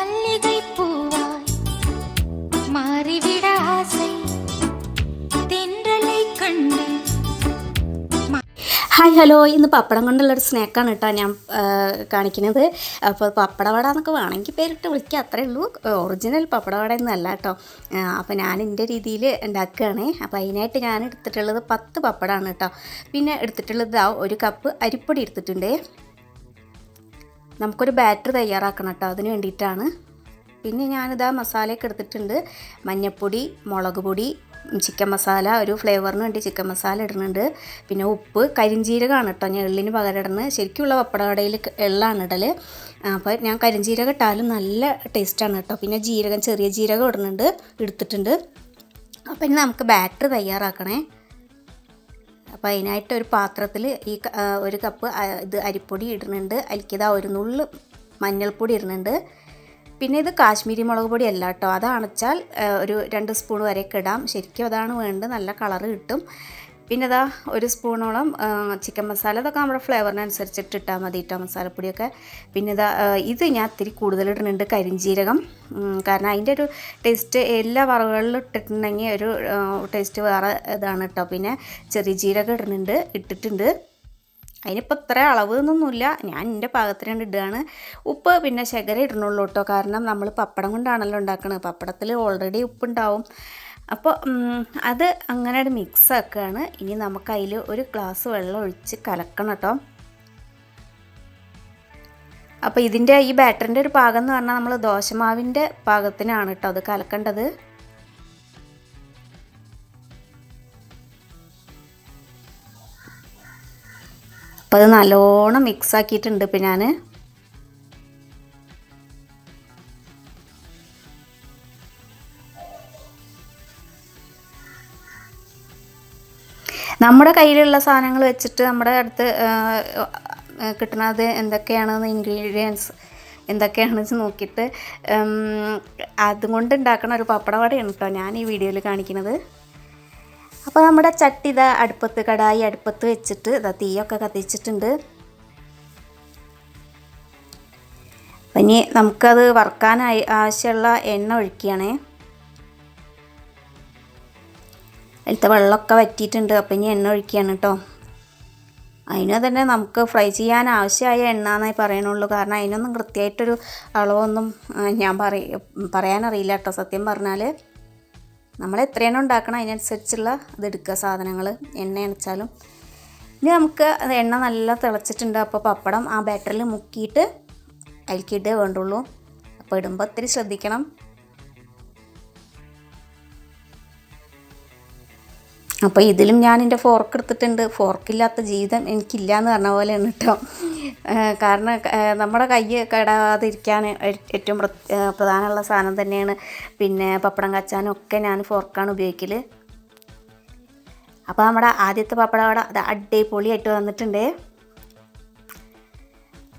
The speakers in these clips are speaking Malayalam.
மல்லிகை பூவாய் மாறிவிட ஆசை தென்றலை கண்டு ഹായ് ഹലോ ഇന്ന് പപ്പടം കൊണ്ടുള്ളൊരു സ്നാക്കാണ് കേട്ടോ ഞാൻ ആ, കാണിക്കുന്നത് അപ്പോൾ പപ്പടവട എന്നൊക്കെ വേണമെങ്കിൽ പേരിട്ട് വിളിക്കുക അത്രേ ഉള്ളൂ ഒറിജിനൽ പപ്പടവട ഒന്നും അല്ല കേട്ടോ ആ, അപ്പോൾ ഞാൻ എൻ്റെ രീതിയിൽ ഉണ്ടാക്കുകയാണ് അപ്പോൾ അതിനായിട്ട് ഞാൻ എടുത്തിട്ടുള്ളത് പത്ത് പപ്പടമാണ് കേട്ടോ പിന്നെ എടുത്തിട്ടുള്ളത് ദാ ഒരു കപ്പ് അരിപ്പൊടി എടുത്തിട്ടുണ്ട് നമുക്കൊരു ബാറ്റർ തയ്യാറാക്കണം കേട്ടോ അതിന് വേണ്ടിയിട്ടാണ്. പിന്നെ ഞാനിതാ മസാലയൊക്കെ എടുത്തിട്ടുണ്ട്. മഞ്ഞൾപ്പൊടി മുളക് പൊടി ചിക്കൻ മസാല ഒരു ഫ്ലേവറിന് വേണ്ടി ചിക്കൻ മസാല ഇടുന്നുണ്ട്. പിന്നെ ഉപ്പ് കരിഞ്ജീരകമാണ് കേട്ടോ ഞാൻ എള്ളിന് പകരം ഇടുന്നത്. ശരിക്കുള്ള പപ്പടകടയിൽ എള്ളാണ് ഇടൽ അപ്പോൾ ഞാൻ കരിഞ്ജീരകം ഇട്ടാലും നല്ല ടേസ്റ്റാണ് കേട്ടോ. പിന്നെ ജീരകം ചെറിയ ജീരകം ഇടുന്നുണ്ട് എടുത്തിട്ടുണ്ട്. അപ്പം ഇനി നമുക്ക് ബാറ്റർ തയ്യാറാക്കണേ. അപ്പോൾ അതിനായിട്ട് ഒരു പാത്രത്തിൽ ഈ ഒരു കപ്പ് ഇത് അരിപ്പൊടി ഇടുന്നുണ്ട്. അതിലേക്കിതാ ഒരു നുള്ള് മഞ്ഞൾപ്പൊടി ഇടുന്നുണ്ട്. പിന്നെ ഇത് കാശ്മീരി മുളക് പൊടി അല്ല കേട്ടോ അത് അണച്ചാൽ ഒരു രണ്ട് സ്പൂൺ വരെയൊക്കെ ഇടാം. ശരിക്കും അതാണ് വേണ്ടത്. നല്ല കളറ് കിട്ടും. പിന്നെ ഇതാ ഒരു സ്പൂണോളം ചിക്കൻ മസാല. ഇതൊക്കെ നമ്മുടെ ഫ്ലേവറിനനുസരിച്ചിട്ട് ഇട്ടാൽ മതി ഇട്ട മസാലപ്പൊടിയൊക്കെ. പിന്നെ ഇതാ ഇത് ഞാൻ ഇത്തിരി കൂടുതൽ ഇടുന്നുണ്ട് കാരണം അതിന്റെ ഒരു ടേസ്റ്റ് എല്ലാ വറവുകളിലും ഇട്ടിട്ടുണ്ടെങ്കിൽ ഒരു ടേസ്റ്റ് വേറെ ഇതാണ് കേട്ടോ പിന്നെ ചെറിയ ജീരകം ഇടുന്നുണ്ട് ഇട്ടിട്ടുണ്ട്. അതിനിപ്പോൾ ഇത്ര അളവ് എന്നൊന്നുമില്ല. ഞാൻ എന്റെ പാകത്തിന് ഇടുകയാണ്. ഉപ്പ് പിന്നെ ശകര ഇടണുള്ളൂ കേട്ടോ കാരണം നമ്മൾ പപ്പടം കൊണ്ടാണല്ലോ ഉണ്ടാക്കുന്നത് പപ്പടത്തിൽ ഓൾറെഡി ഉപ്പുണ്ടാവും. അപ്പോൾ അത് അങ്ങനെ മിക്സ് ആക്കുകയാണ് ഇനി നമുക്ക് അതിൽ ഒരു ഗ്ലാസ് വെള്ളം ഒഴിച്ച് കലക്കണം കേട്ടോ അപ്പോൾ ഇതിന്റെ ഈ ബാറ്ററിന്റെ ഒരു പാകം എന്ന് പറഞ്ഞാൽ നമ്മൾ ദോശമാവിന്റെ പാകത്തിനാണ് കേട്ടോ അത് കലക്കേണ്ടത്. അപ്പോൾ അത് നല്ലോണം മിക്സ് ആക്കിയിട്ടുണ്ട് ഇപ്പം ഞാൻ നമ്മുടെ കയ്യിലുള്ള സാധനങ്ങൾ വെച്ചിട്ട് നമ്മുടെ അടുത്ത് കിട്ടുന്നത് എന്തൊക്കെയാണെന്ന് ഇൻഗ്രീഡിയൻസ് എന്തൊക്കെയാണെന്ന് വെച്ച് നോക്കിയിട്ട് അതുകൊണ്ട് ഉണ്ടാക്കുന്ന ഒരു പപ്പടവടയാണ് കേട്ടോ ഞാൻ ഈ വീഡിയോയിൽ കാണിക്കുന്നത്. അപ്പോൾ നമ്മുടെ ചട്ടി ഇതാ അടുപ്പത്ത് കടായി അടുപ്പത്ത് വെച്ചിട്ട് ഇതാ തീയൊക്കെ കത്തിച്ചിട്ടുണ്ട്. അപ്പം ഇനി നമുക്കത് വറുക്കാനായി ആവശ്യമുള്ള എണ്ണ ഒഴിക്കുകയാണേ. അതിലത്തെ വെള്ളമൊക്കെ വറ്റിയിട്ടുണ്ട്. അപ്പം ഇനി എണ്ണ ഒഴിക്കുകയാണ് കേട്ടോ അതിന് തന്നെ നമുക്ക് ഫ്രൈ ചെയ്യാൻ ആവശ്യമായ എണ്ണ എന്നേ പറയണുള്ളൂ. കാരണം അതിനൊന്നും കൃത്യമായിട്ടൊരു അളവൊന്നും ഞാൻ പറയ പറയാനറിയില്ല കേട്ടോ സത്യം പറഞ്ഞാൽ നമ്മൾ എത്രയാണ് ഉണ്ടാക്കണം അതിനനുസരിച്ചുള്ള ഇത് എടുക്കുക സാധനങ്ങൾ എണ്ണ അണച്ചാലും ഇനി നമുക്ക് അത് എണ്ണ നല്ല തിളച്ചിട്ടുണ്ട്. അപ്പോൾ പപ്പടം ആ ബാറ്ററിൽ മുക്കിയിട്ട് അതിലേക്കിട്ടേ വേണ്ടുള്ളൂ. അപ്പോൾ ഇടുമ്പോൾ ഒത്തിരി ശ്രദ്ധിക്കണം. അപ്പോൾ ഇതിലും ഞാൻ എന്റെ ഫോർക്ക് എടുത്തിട്ടുണ്ട്. ഫോർക്കില്ലാത്ത ജീവിതം എനിക്കില്ല എന്ന് പറഞ്ഞ പോലെയാണ് കേട്ടോ. കാരണം നമ്മുടെ കൈ കെടാതിരിക്കാൻ ഏറ്റവും പ്ര- പ്രധാനമുള്ള സാധനം തന്നെയാണ്. പിന്നെ പപ്പടം കച്ചാനും ഒക്കെ ഞാൻ ഫോർക്കാണ് ഉപയോഗിക്കൽ അപ്പോൾ നമ്മുടെ ആദ്യത്തെ പപ്പടം അവിടെ അത് അടിപൊളിയായിട്ട് വന്നിട്ടുണ്ട്.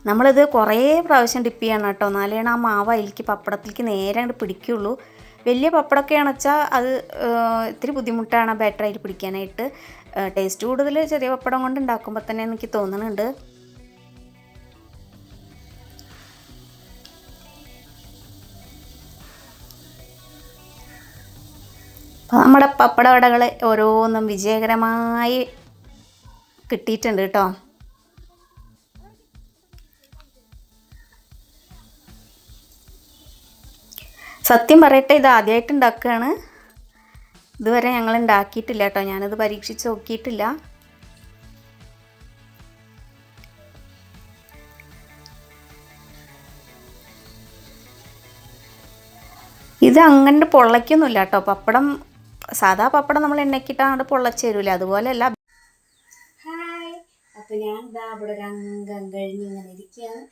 നമ്മളിത് കുറേ പ്രാവശ്യം ഡിപ്പ് ചെയ്യണം കേട്ടോ. എന്നാലാണ് ആ മാവ് അതിലേക്ക് പപ്പടത്തിലേക്ക് നേരെ അങ്ങോട്ട് പിടിക്കുള്ളൂ വലിയ പപ്പടമൊക്കെയാണ് വെച്ചാൽ അത് ഇത്തിരി ബുദ്ധിമുട്ടാണ് അതിൽ പിടിക്കാനായിട്ട്. ടേസ്റ്റ് കൂടുതൽ ചെറിയ പപ്പടം കൊണ്ട് ഉണ്ടാക്കുമ്പോൾ തന്നെ എനിക്ക് തോന്നുന്നുണ്ട് നമ്മുടെ പപ്പട വടകൾ ഓരോന്നും വിജയകരമായി കിട്ടിയിട്ടുണ്ട് കേട്ടോ. സത്യം പറയട്ടെ ഇത് ആദ്യമായിട്ട് ഉണ്ടാക്കുകയാണ് ഇതുവരെ ഞങ്ങൾ ഉണ്ടാക്കിയിട്ടില്ല കേട്ടോ. ഞാനത് പരീക്ഷിച്ച് നോക്കിയിട്ടില്ല. ഇത് അങ്ങനെ പൊള്ളയ്ക്കൊന്നുമില്ല കേട്ടോ. പപ്പടം സാധാ പപ്പടം നമ്മൾ എണ്ണയ്ക്കിട്ട് അങ്ങോട്ട് പൊള്ളച്ച് തരൂല. അതുപോലെയല്ല ഹായ്. അപ്പോൾ ഞാൻ ഇതാ അവിടെ ഒരു അംഗം കഴിഞ്ഞ് ഇങ്ങനെ ഇരിക്കുകയാണ്.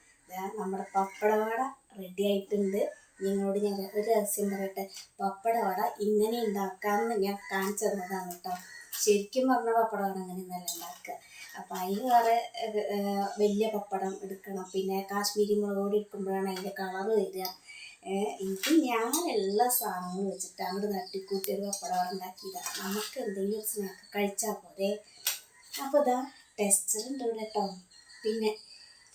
നമ്മുടെ പപ്പടവാട റെഡി ആയിട്ടുണ്ട്. നിങ്ങളോട് ഞാൻ ഒരു രഹസ്യം പറയട്ടെ? പപ്പടവട ഇങ്ങനെ ഉണ്ടാക്കാമെന്ന് ഞാൻ കാണിച്ചു തന്നതാണ് കേട്ടോ ശരിക്കും പറഞ്ഞ പപ്പടമാണ് അങ്ങനെ നല്ല ഉണ്ടാക്കുക. അപ്പം അതിന് വേറെ വലിയ പപ്പടം എടുക്കണം. പിന്നെ കാശ്മീരി മുളക് പൊടി എടുക്കുമ്പോഴാണ് അതിന്റെ കളർ വരിക. എനിക്ക് ഞാൻ എല്ലാ സാധനങ്ങളും വെച്ചിട്ട് അങ്ങോട്ട് തട്ടിക്കൂട്ടി ഒരു പപ്പടം ഉണ്ടാക്കിയതാണ് നമുക്ക് എന്തെങ്കിലും സ്നാക്ക് കഴിച്ചാൽ പോരെ. അപ്പോൾ ഇതാ ടെസ്റ്റർ ഉണ്ട് കേട്ടോ പിന്നെ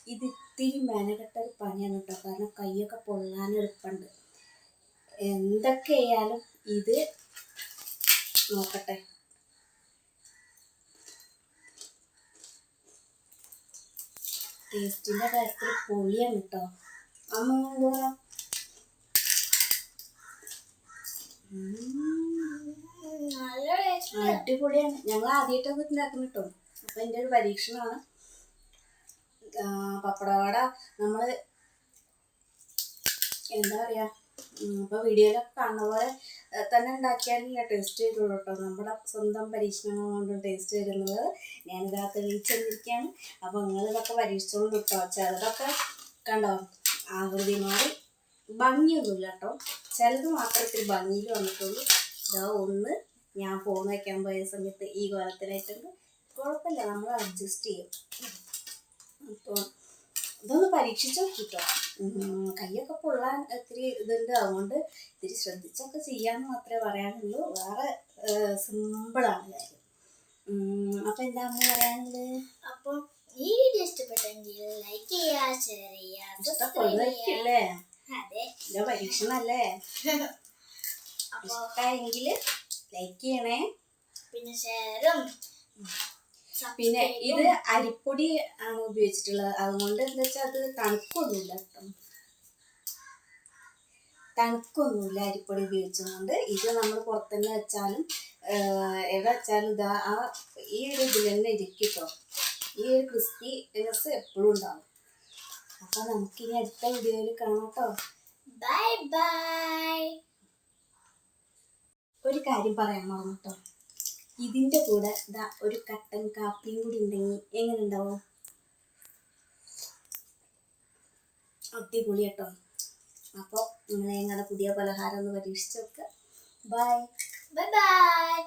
ഇത് ഇത്തിരി മെനക്കെട്ട ഒരു പണിയാണ് കേട്ടോ കാരണം കൈയൊക്കെ പൊള്ളാൻ എളുപ്പമുണ്ട് എന്തൊക്കെ ആയാലും ഇത് നോക്കട്ടെ. ടേസ്റ്റിന്റെ കാര്യത്തിൽ പൊളിയാണ് കേട്ടോ അമ്മ കൊണ്ട് നല്ല ടേസ്റ്റ്. അടിപൊളിയാണ്. ഞങ്ങൾ ആദ്യമായിട്ടൊക്കെ ഉണ്ടാക്കുന്നു കേട്ടോ അപ്പം എന്റെ ഒരു പരീക്ഷണമാണ്. പപ്പടവട നമ്മൾ എന്താ പറയുക ഇപ്പോൾ വീഡിയോയിലൊക്കെ കാണുന്ന പോലെ തന്നെ ഉണ്ടാക്കിയാലേ ടേസ്റ്റ് വരുള്ളൂ കേട്ടോ നമ്മുടെ സ്വന്തം പരീക്ഷണങ്ങൾ കൊണ്ട് ടേസ്റ്റ് വരുന്നത് ഞാനിതാ തെളിയിച്ചിരിക്കുകയാണ് അപ്പോൾ നിങ്ങൾ ഇതൊക്കെ പരീക്ഷിച്ചോളൂ കേട്ടോ ചിലതൊക്കെ കണ്ടോ ആകൃതി മാറി ഭംഗിയൊന്നുമില്ല കേട്ടോ ചിലത് മാത്രത്തിൽ ഭംഗിയിൽ വന്നിട്ടുള്ളൂ. ഇതാ ഒന്ന് ഞാൻ ഫോൺ വയ്ക്കാൻ പോയ സമയത്ത് ഈ കോലത്തിലായിട്ടുണ്ട്. കുഴപ്പമില്ല നമ്മൾ അഡ്ജസ്റ്റ് ചെയ്യും. അപ്പോൾ ഇതൊന്ന് പരീക്ഷിച്ച് നോക്കിട്ടോ. കൈയൊക്കെ പൊള്ളാൻ ഇത്തിരി ഇതുണ്ട്. അതുകൊണ്ട് ഇത്തിരി ശ്രദ്ധിച്ചൊക്കെ ചെയ്യാന്ന് മാത്രമേ പറയാനുള്ളൂ. വേറെ സിമ്പിളാണ് കാര്യം. അപ്പം എന്താ അമ്മ പറയാനുള്ളത് അപ്പോൾ ഈ വീഡിയോ ഇഷ്ടപ്പെട്ടെങ്കിൽ ലൈക്ക് ചെയ്യുക ഷെയർ ചെയ്യുക അതെ. പരീക്ഷണല്ലേ ഇഷ്ടമായെങ്കിൽ ലൈക്ക് ചെയ്യണേ. പിന്നെ ഷെയറും പിന്നെ ഇത് അരിപ്പൊടി ആണ് ഉപയോഗിച്ചിട്ടുള്ളത്. അതുകൊണ്ട് എന്താ വെച്ചാൽ അത് തണുക്കൊന്നുമില്ല കേട്ടോ. തണുക്കൊന്നുമില്ല അരിപ്പൊടി ഉപയോഗിച്ചതുകൊണ്ട്. ഇത് നമ്മൾ പുറത്തുനിന്ന് വെച്ചാലും എവിടെ വെച്ചാലും ഇതാ ആ ഈ ഒരു ഇതിൽ തന്നെ ഇരിക്കും കേട്ടോ. ഈ ഒരു ക്രിസ്പിനെസ് എപ്പോഴും ഉണ്ടാവും. അപ്പൊ നമുക്കിനി അടുത്ത വീഡിയോയിൽ കാണാം കേട്ടോ. ബൈ ബൈ ഒരു കാര്യം പറയാൻ മറന്നു കേട്ടോ. ഇതിന്റെ കൂടെ ഇതാ ഒരു കട്ടൻ കാപ്പിയും കൂടി ഉണ്ടെങ്കിൽ എങ്ങനെ ഉണ്ടാവും അടിപൊളി കേട്ടോ. അപ്പോൾ നിങ്ങൾ ഞങ്ങളുടെ പുതിയ പലഹാരം ഒന്ന് പരീക്ഷിച്ച് നോക്കുക ബൈ ബൈ ബൈ